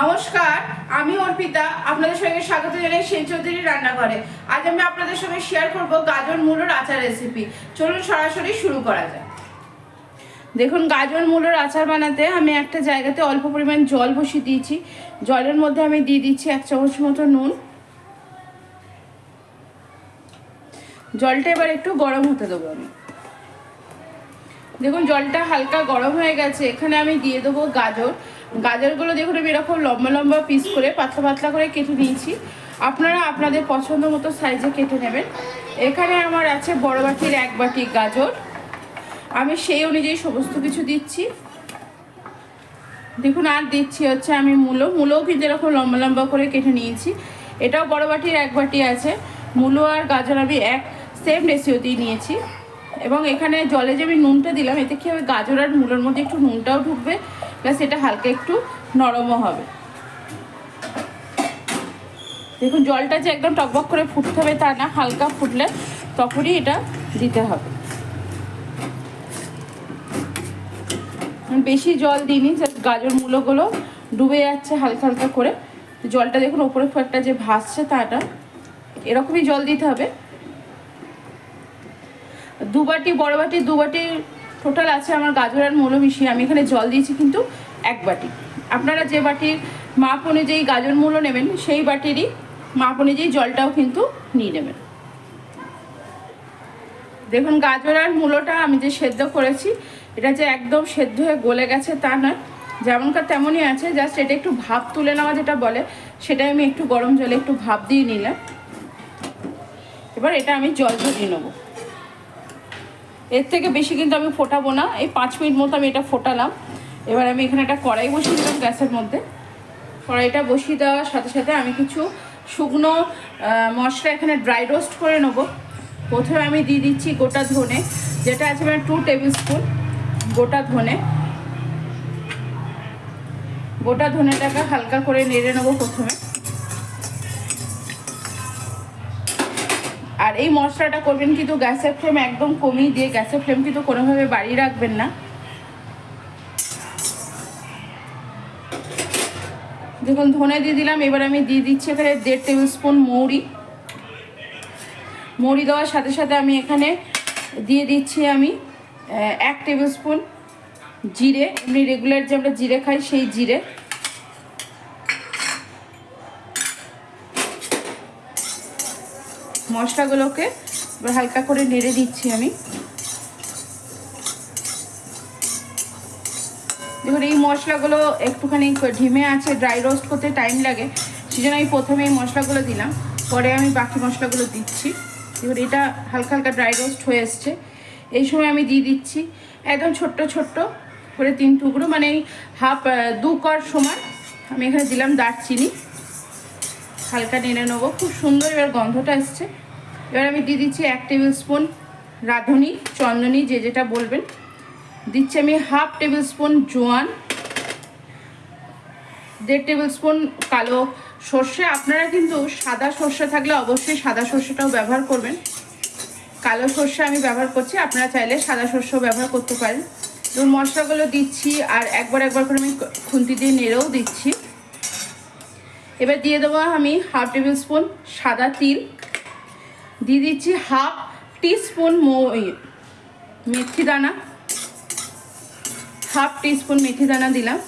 নমস্কার, আমি অর্পিতা, আপনাদের সঙ্গে স্বাগত জানাই সেন চৌধুরী রান্নাঘরে। আজ আমি আপনাদের সঙ্গে শেয়ার করব গাজর মূলোর আচার রেসিপি চলুন সরাসরি শুরু করা যায় দেখুন, গাজর মূলোর আচার বানাতে আমি একটা জায়গাতে অল্প পরিমাণ জল বসিয়ে দিয়েছি। জলের মধ্যে আমি দিয়ে দিচ্ছি এক চামচ মতো নুন। জলটা এবার একটু গরম হতে দেবো আমি। দেখুন, জলটা হালকা গরম হয়ে গেছে। এখানে আমি দিয়ে দেবো গাজর। গাজরগুলো দেখুন আমি এরকম লম্বা লম্বা পিস করে, পাতলা পাতলা করে কেটে নিয়েছি। আপনারা আপনাদের পছন্দ মতো সাইজে কেটে নেবেন। এখানে আমার আছে বড় বাটির এক বাটি গাজর। আমি সেই অনুযায়ী সমস্ত কিছু দিচ্ছি। দেখুন, আর দিচ্ছি হচ্ছে আমি মূলো। মূলোও কিন্তু এরকম লম্বা লম্বা করে কেটে নিয়েছি। এটাও বড় বাটির এক বাটি আছে। মূলো আর গাজর আমি এক সেম রেসিওতেই নিয়েছি। এবং এখানে জলে যে আমি নুনটা দিলাম, এতে কি হবে? গাজর আর মূলোর মধ্যে একটু নুনটাও ঢুকবে। প্লাস এটা হালকা একটু নরমও হবে। দেখুন, জলটা যে একদম টকবক করে ফুটতে হবে তা না, হালকা ফুটলে তখনই এটা দিতে হবে। বেশি জল দিইনি, জাস্ট গাজর মূলোগুলো ডুবে যাচ্ছে হালকা হালকা করে। জলটা দেখুন, ওপরে একটা যে ভাসছে তাটা, এরকমই জল দিতে হবে। দু বাটি, বড় বাটি, দু বাটি টোটাল আছে আমার গাজর আর মূলো মিশিয়ে আমি এখানে জল দিয়েছি কিন্তু এক বাটি। আপনারা যে বাটির মাপ অনুযায়ী গাজর মূলো নেবেন, সেই বাটিরই মাপ অনুযায়ী জলটাও কিন্তু নিয়ে নেবেন। দেখুন, গাজর আর মূলোটা আমি যে সেদ্ধ করেছি, এটা যে একদম সেদ্ধ হয়ে গলে গেছে তা নয়। যেমনকার তেমনই আছে, জাস্ট এটা একটু ভাপ তুলে নেওয়া যেটা বলে, সেটাই আমি একটু গরম জলে একটু ভাপ দিয়ে নিলাম। এবার এটা আমি জল ঝরিয়ে নেব। এর থেকে বেশি কিন্তু আমি ফোটাবো না। এই পাঁচ মিনিট মতো আমি এটা ফোটালাম। এবার আমি এখানে একটা কড়াই বসিয়ে দিলাম গ্যাসের মধ্যে। কড়াইটা বসিয়ে দেওয়ার সাথে সাথে আমি কিছু শুকনো মশলা এখানে ড্রাই রোস্ট করে নেব। প্রথমে আমি দিয়ে দিচ্ছি গোটা ধনে, যেটা আছে মানে টু টেবিল স্পুন গোটা ধনে। গোটা ধনেটাকে হালকা করে নেড়ে নেব প্রথমে। আর এই মশলাটা করবেন কিন্তু গ্যাসের ফ্লেম একদম কমিয়ে দিয়ে গ্যাসের ফ্লেম কিন্তু কোনোভাবে বাড়িয়ে রাখবেন না। দেখুন, ধনে দিয়ে দিলাম, এবার আমি দিয়ে দিচ্ছি এখানে দেড় টেবিল স্পুন মৌরি। মৌরি দেওয়ার সাথে সাথে আমি এখানে দিয়ে দিচ্ছি আমি এক টেবিল স্পুন জিরে। এমনি রেগুলার যে আমরা জিরে খাই, সেই জিরে। মশলাগুলোকে হালকা করে নেড়ে দিচ্ছি আমি। দেখুন, এই মশলাগুলো একটুখানি ঢিমে আছে ড্রাই রোস্ট করতে টাইম লাগে সেই জন্য আমি প্রথমে এই মশলাগুলো দিলাম, পরে আমি বাকি মশলাগুলো দিচ্ছি। এবার এটা হালকা হালকা ড্রাই রোস্ট হয়ে এসছে। এই সময় আমি দিয়ে দিচ্ছি একদম ছোট্ট ছোট্ট করে তিন টুকরো মানে হাফ দু কর সমান। আমি এখানে দিলাম দারচিনি। হালকা নেড়ে নেব। খুব সুন্দর এবার গন্ধটা এসছে। এবার আমি দিয়ে দিচ্ছি এক টেবিল স্পুন রাঁধুনি, চন্দনী, যে যেটা বলবেন। দিচ্ছি আমি হাফ টেবিল স্পুন জোয়ান, দেড় টেবিল স্পুন কালো সর্ষে। আপনারা কিন্তু সাদা সর্ষে থাকলে অবশ্যই সাদা সর্ষেটাও ব্যবহার করবেন। কালো সর্ষে আমি ব্যবহার করছি, আপনারা চাইলে সাদা সর্ষেও ব্যবহার করতে পারেন। এবং মশলাগুলো দিচ্ছি আর একবার একবার করে আমি খুন্তি দিয়ে নেড়েও দিচ্ছি। এবার দিয়ে দেবো আমি হাফ টেবিল স্পুন সাদা তিল। দিয়ে দিচ্ছি হাফ টিস্পুন মেথি দানা। হাফ টিস্পুন মেথি দানা দিলাম।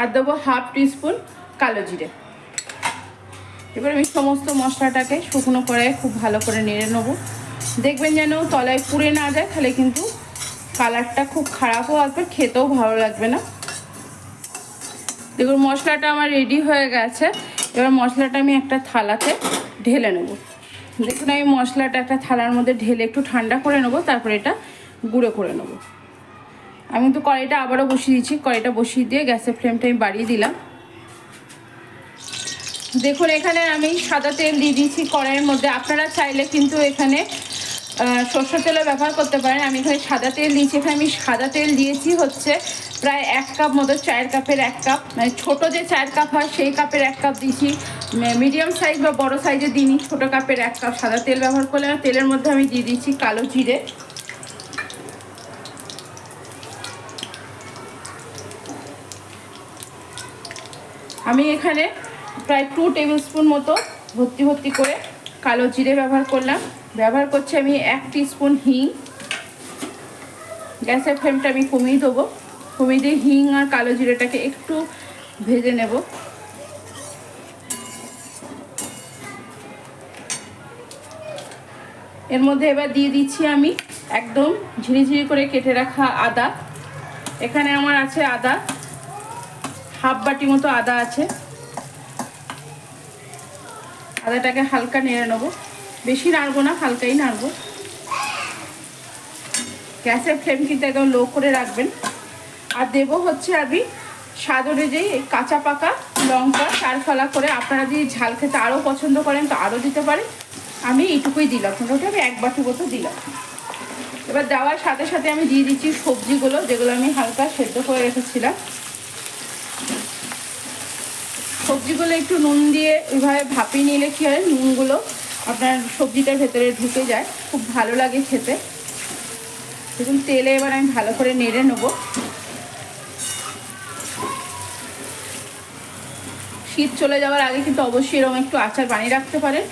আর দেবো হাফ টিস্পুন কালো জিরে। এবার আমি সমস্ত মশলাটাকে শুকনো করে খুব ভালো করে নেড়ে নেব। দেখবেন যেন তলায় পুড়ে না যায়, তাহলে কিন্তু কালারটা খুব খারাপও আসবে, খেতেও ভালো লাগবে না। দেখুন, মশলাটা আমার রেডি হয়ে গেছে। এবার মশলাটা আমি একটা থালাতে ঢেলে নেব। দেখুন, আমি মশলাটা একটা থালার মধ্যে ঢেলে একটু ঠান্ডা করে নেব, তারপরে এটা গুঁড়ো করে নেব। আমি তো কড়াইটা আবারও বসিয়ে দিচ্ছি কড়াইটা বসিয়ে দিয়ে গ্যাসের ফ্লেমটা আমি বাড়িয়ে দিলাম। দেখুন, এখানে আমি সাদা তেল দিয়ে দিয়েছি কড়াইয়ের মধ্যে। আপনারা চাইলে কিন্তু এখানে সর্ষের তেলও ব্যবহার করতে পারেন। আমি এখানে সাদা তেল দিয়েছি, এখানে আমি সাদা তেল দিয়েছি হচ্ছে প্রায় এক কাপ মতো, চায়ের কাপের এক কাপ। মানে ছোটো যে চায়ের কাপ হয়, সেই কাপের এক কাপ দিয়েছি। মিডিয়াম সাইজ বা বড় সাইজে দিইনি, ছোটো কাপের এক কাপ সাদা তেল ব্যবহার করলে তেলের মধ্যে আমি দিয়ে দিচ্ছি কালো জিরে। আমি এখানে প্রায় টু টেবিল স্পুন মতো ভর্তি ভর্তি করে কালো জিরে ব্যবহার করলাম। ব্যবহার করছি আমি এক স্পুন হিং। গ্যাসের ফ্লেমটা আমি কমিয়ে দেবো। কমিয়ে দিয়ে হিং আর কালো জিরেটাকে একটু ভেজে নেব। এর মধ্যে এবার দিয়ে দিচ্ছি আমি একদম ঝিরিঝিরি করে কেটে রাখা আদা। এখানে আমার আছে আদা। হাফ বাটি মতো আদা আছে। আদাটাকে হালকা নেড়ে নেব। বেশি নাড়বো না, হালকাই নাড়বো। গ্যাসের ফ্লেম কিন্তু একদম লো করে রাখবেন। আর দেব হচ্ছে আমি স্বাদ অনুযায়ী কাঁচা পাকা লঙ্কা চার ফলা করে। আপনারা যদি ঝাল খেতে আরও পছন্দ করেন, তো আরও দিতে পারেন। আমি এইটুকুই দিলাম, মোটামুটি আমি এক বাটি মতো দিলাম। এবার দেওয়ার সাথে সাথে আমি দিয়ে দিচ্ছি সবজিগুলো, যেগুলো আমি হালকা সেদ্ধ করে রেখেছিলাম। সবজিগুলো একটু নুন দিয়ে এভাবে ভাপিয়ে নিলে কী হয়? নুনগুলো আপনার সবজিটার ভেতরে ঢুকে যায়। খুব ভালো লাগে খেতে। দেখুন, তেলে এবার আমি ভালো করে নেড়ে নেব। শীত চলে যাওয়ার আগে কিন্তু অবশ্যই এরকম একটু আচার বানিয়ে রাখতে পারেন।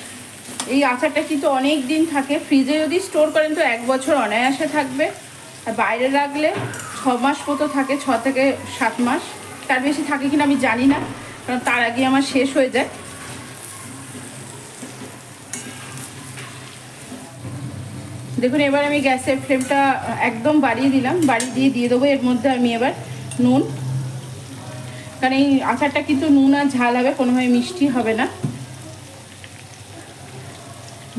এই আচারটা কিন্তু অনেক দিন থাকে। ফ্রিজে যদি স্টোর করেন তো এক বছর অনায়াসে থাকবে। আর বাইরে রাখলে ছ মাস মতো থাকে, ছ থেকে সাত মাস। তার বেশি থাকে কিনা আমি জানি না, কারণ তার আগে আমার শেষ হয়ে যায়। দেখুন, এবার আমি গ্যাসের ফ্লেমটা একদম বাড়িয়ে দিলাম। বাড়িয়ে দিয়ে দিয়ে দেবো। এর মধ্যে আমি এবার নুন। কারণ এই আচারটা কিন্তু নুন আর ঝাল হবে, কোনোভাবে মিষ্টি হবে না।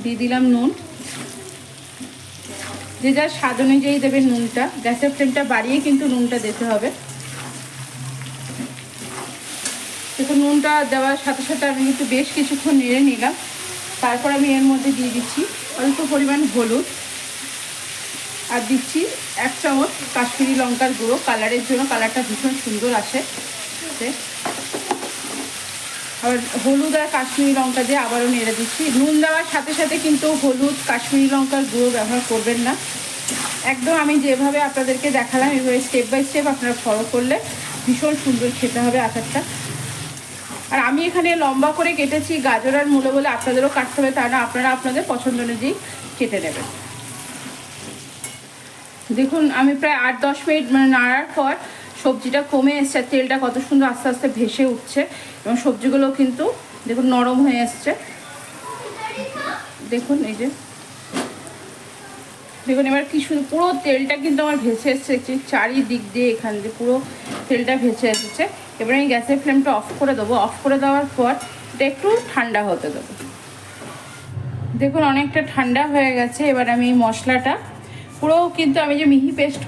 দিয়ে দিলাম নুন। যে যার স্বাদ অনুযায়ী দেবেন নুনটা। গ্যাসের ফ্লেমটা বাড়িয়ে কিন্তু নুনটা দিতে হবে। দেখুন, নুনটা দেওয়ার সাথে সাথে আমি কিন্তু বেশ কিছুক্ষণ নেড়ে নিলাম। তারপর আমি এর মধ্যে দিয়ে দিচ্ছি অল্প পরিমাণ হলুদ। আর দিচ্ছি এক চামচ কাশ্মীরি লঙ্কার গুঁড়ো। কালারের জন্য কালারটা ভীষণ সুন্দর আসে। আবার হলুদ আর কাশ্মীরি লঙ্কা দিয়ে আবারও নেড়ে দিচ্ছি। নুন দেওয়ার সাথে সাথে কিন্তু হলুদ, কাশ্মীরি লঙ্কার গুঁড়ো ব্যবহার করবেন না। একদম আমি যেভাবে আপনাদেরকে দেখালাম, এভাবে স্টেপ বাই স্টেপ আপনারা ফলো করলে ভীষণ সুন্দর খেতে হবে আচারটা। আর আমি এখানে লম্বা করে কেটেছি গাজর আর মূলো বলে আপনাদেরও কাটতে হবে তা না, আপনারা আপনাদের পছন্দ অনুযায়ী কেটে নেবেন। দেখুন, আমি প্রায় আট, দশ মিনিট মানে নাড়ার পর সবজিটা কমে এসছে তেলটা কত সুন্দর আস্তে আস্তে ভেসে উঠছে এবং সবজিগুলো কিন্তু দেখুন নরম হয়ে এসছে। দেখুন এই যে। দেখুন, এবার কি সুন্দর, পুরো তেলটা কিন্তু আমার ভেসে এসছে। চারিদিক দিয়ে এখান দিয়ে পুরো তেলটা ভেসে এসেছে। এবার আমি গ্যাসের ফ্লেমটা অফ করে দেবো। অফ করে দেওয়ার পর এটা একটু ঠান্ডা হতে দেবো। দেখুন, অনেকটা ঠান্ডা হয়ে গেছে। এবার আমি মশলাটা পুরো কিন্তু আমি যে মিহি পেস্ট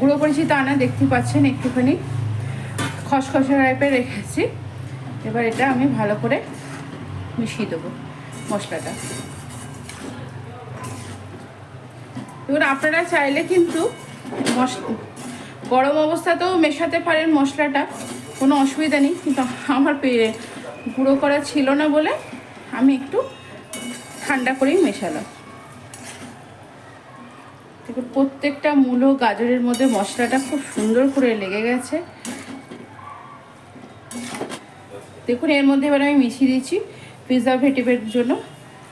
গুঁড়ো করেছি তা না, দেখতে পাচ্ছেন একটুখানি। খসখসে টাইপের রেখেছি। এবার এটা আমি ভালো করে মিশিয়ে দেবো মশলাটা। এবার আপনারা চাইলে কিন্তু মশ, গরম অবস্থাতেও মেশাতে পারেন মশলাটা, কোনো অসুবিধা নেই। কিন্তু আমার গুঁড়ো করা ছিল না বলে আমি একটু ঠান্ডা করেই মেশালাম। দেখুন, প্রত্যেকটা মূলো গাজরের মধ্যে মশলাটা খুব সুন্দর করে লেগে গেছে। দেখুন, এর মধ্যে এবার আমি মিশিয়ে দিচ্ছি প্রিজারভেটিভের জন্য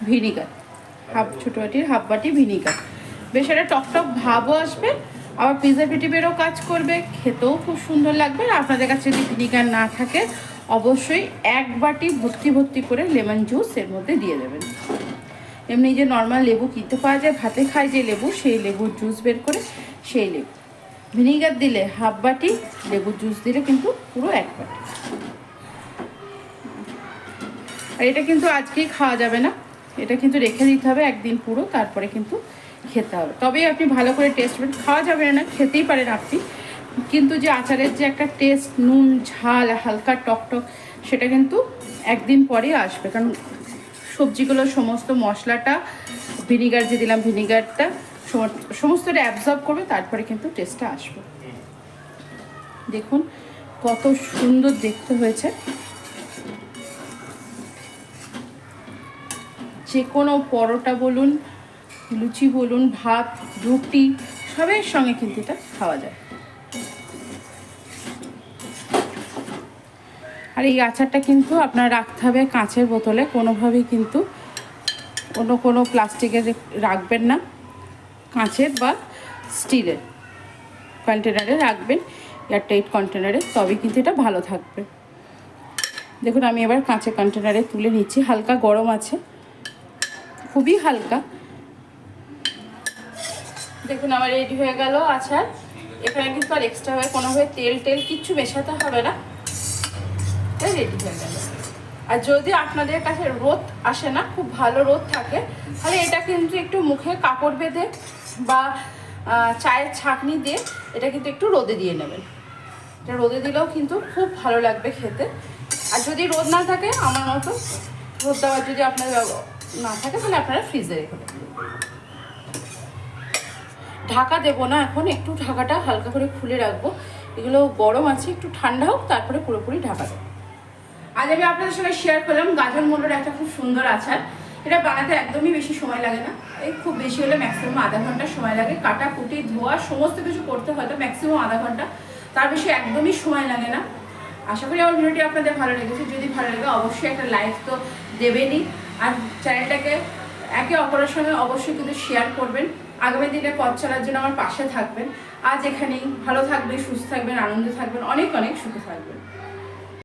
ভিনিগার হাফ ছোটো বাটির, হাফ বাটি ভিনিগার বেশ একটা টকটক ভাবও আসবে। আবার প্রিজারভেটিভেরও কাজ করবে, খেতেও খুব সুন্দর লাগবে। আর আপনাদের কাছে যদি ভিনিগার না থাকে, অবশ্যই এক বাটি ভর্তি ভর্তি করে লেমন জুস এর মধ্যে দিয়ে দেবেন। এমনি যে নর্মাল লেবু কিনতে পাওয়া যায়, ভাতে খায় যে লেবু, সেই লেবুর জুস বের করে সেই লেবু। ভিনিগার দিলে হাফ বাটি, লেবুর জুস দিলে কিন্তু পুরো এক বাটি। আর এটা কিন্তু আজকেই খাওয়া যাবে না। এটা কিন্তু রেখে দিতে হবে একদিন পুরো, তারপরে কিন্তু খেতে হবে। তবেই আপনি ভালো করে টেস্ট করবেন খাওয়া যাবে না, খেতেই পারেন আপনি। কিন্তু যে আচারের যে একটা টেস্ট নুন, ঝাল, হালকা টক টক সেটা কিন্তু একদিন পরেই আসবে। কারণ সবজিগুলো, সমস্ত মশলাটা, ভিনিগার যে দিলাম ভিনিগারটা, সম- সমস্তটা অ্যাবজর্ব করবে, তারপরে কিন্তু টেস্টটা আসবে। দেখুন, কত সুন্দর দেখতে হয়েছে। যে কোনো পরোটা বলুন, লুচি বলুন, ভাত, রুটি, সবের সঙ্গে কিন্তু এটা খাওয়া যায়। আর এই আচারটা কিন্তু আপনার রাখতে হবে কাঁচের বোতলে। কোনোভাবেই কিন্তু অন্য কোনো প্লাস্টিকের রাখবেন না। কাঁচের বা স্টিলের কন্টেনারে রাখবেন এয়ারটাইট কন্টেনারে তবে কিন্তু এটা ভালো থাকবে। দেখুন, আমি এবার কাঁচের কন্টেনারে তুলে নিচ্ছি। হালকা গরম আছে। খুবই হালকা। দেখুন, আমার রেডি হয়ে গেল আচার। এখানে কিন্তু আর এক্সট্রাভাবে কোনোভাবে তেল টেল কিচ্ছু মেশাতে হবে না। রেডি হয়ে গেল। আর যদি আপনাদের কাছে রোদ আসে না, খুব ভালো রোদ থাকে, তাহলে এটা কিন্তু একটু মুখে কাপড় বেঁধে বা চায়ের ছাঁকনি দিয়ে এটা কিন্তু একটু রোদে দিয়ে নেবেন। এটা রোদে দিলেও কিন্তু খুব ভালো লাগবে খেতে। আর যদি রোদ না থাকে, আমার মতো রোদ দেওয়ার যদি আপনার না থাকে, তাহলে আপনারা ফ্রিজে রেখে দেবেন ঢাকা দেবো না এখন, একটু ঢাকাটা হালকা করে খুলে রাখব। এগুলো গরম আছে, একটু ঠান্ডা হোক, তারপরে পুরোপুরি ঢাকা দেবো। আজ আমি আপনাদের সঙ্গে শেয়ার করলাম, গাজর মুলোর একটা খুব সুন্দর আচার। এটা বানাতে একদমই বেশি সময় লাগে না। এই খুব বেশি হলে ম্যাক্সিমাম আধা ঘণ্টা সময় লাগে। কাটা, কুটি, ধোয়া, সমস্ত কিছু করতে হয়তো ম্যাক্সিমাম আধা ঘণ্টা। তার বেশি একদমই সময় লাগে না। আশা করি আমার ভিডিওটি আপনাদের ভালো লেগেছে। যদি ভালো লাগে, অবশ্যই একটা লাইক তো দেবেনই। আর চ্যানেলটাকে একে অপরের সঙ্গে অবশ্যই কিন্তু শেয়ার করবেন। আগামী দিনে পথ চলার জন্য আমার পাশে থাকবেন। আজ এখানেই। ভালো থাকবেন, সুস্থ থাকবেন, আনন্দে থাকবেন। অনেক অনেক সুখে থাকবেন।